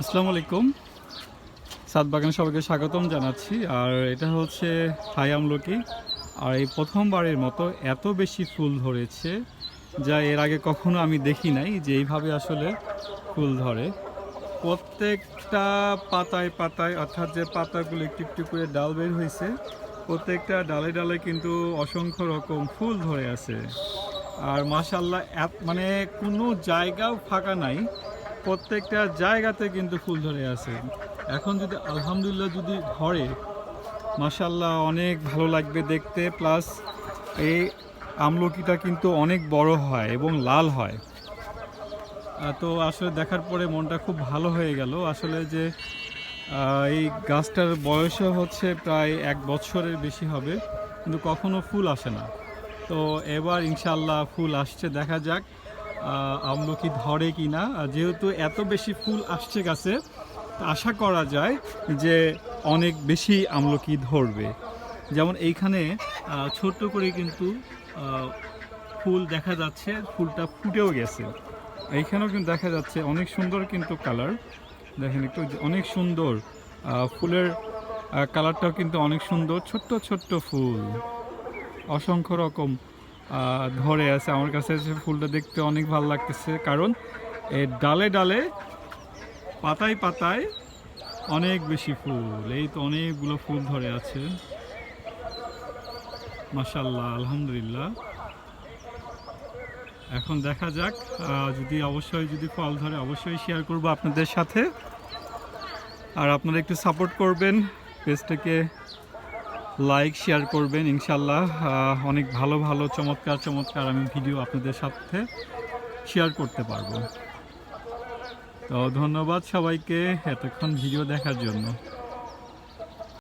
আসসালামু আলাইকুম। সাত বাগান সবাইকে স্বাগতম জানাচ্ছি। আর এটা হচ্ছে হাই আমলকি। আর এই প্রথমবারের মতো এত বেশি ফুল ধরেছে, যা এর আগে কখনো আমি দেখি নাই যে এইভাবে আসলে ফুল ধরে। প্রত্যেকটা পাতায় পাতায়, অর্থাৎ যে পাতাগুলো একটু একটু করে ডাল বের হয়েছে, প্রত্যেকটা ডালে ডালে কিন্তু অসংখ্য রকম ফুল ধরে আছে। আর মাশাল্লাহ এত মানে কোনো জায়গাও ফাঁকা নাই। প্রত্যেকটা জায়গাতে কিন্তু ফুল ধরে আছে। এখন যদি আলহামদুলিল্লাহ যদি ধরে মাশাল্লাহ অনেক ভালো লাগবে দেখতে, প্লাস এই আমলকিটা কিন্তু অনেক বড় হয় এবং লাল হয়। তো আসলে দেখার পরে মনটা খুব ভালো হয়ে গেল। আসলে যে এই গাছটার বয়সও হচ্ছে প্রায় এক বছরের বেশি হবে, কিন্তু কখনো ফুল আসে না। তো এবার ইনশাল্লাহ ফুল আসছে, দেখা যাক। আমলকি ধরে কি না যেহেতু এত বেশি ফুল আসছে গাছে আশা করা যায় যে অনেক বেশি আমলকি ধরবে। যেমন এইখানে ছোট্ট করে কিন্তু ফুল দেখা যাচ্ছে, ফুলটা ফুটেও গেছে। এইখানেও কিন্তু দেখা যাচ্ছে অনেক সুন্দর কিন্তু কালার। দেখেন একটু অনেক সুন্দর ফুলের কালারটাও কিন্তু অনেক সুন্দর, ছোট্ট ছোট্ট ফুল। অসংখ্য রকম ধরে আছে। আমার কাছে ফুলটা দেখতে অনেক ভালো লাগতেছে। কারণ এর ডালে ডালে, পাতায় পাতায় অনেক বেশি ফুল। এই তো অনেকগুলো ফুল ধরে আছে। মাশাল্লাহ আলহামদুলিল্লাহ। এখন দেখা যাক যদি অবশ্যই যদি ফল ধরে, অবশ্যই শেয়ার করব আপনাদের সাথে। আর আপনারা একটু সাপোর্ট করবেন পেজটাকে লাইক শেয়ার করবেন ইনশাল্লাহ অনেক ভালো ভালো, চমৎকার চমৎকার আমি ভিডিও আপনাদের সাথে শেয়ার করতে পারব। তো ধন্যবাদ সবাইকে এতক্ষণ ভিডিও দেখার জন্য।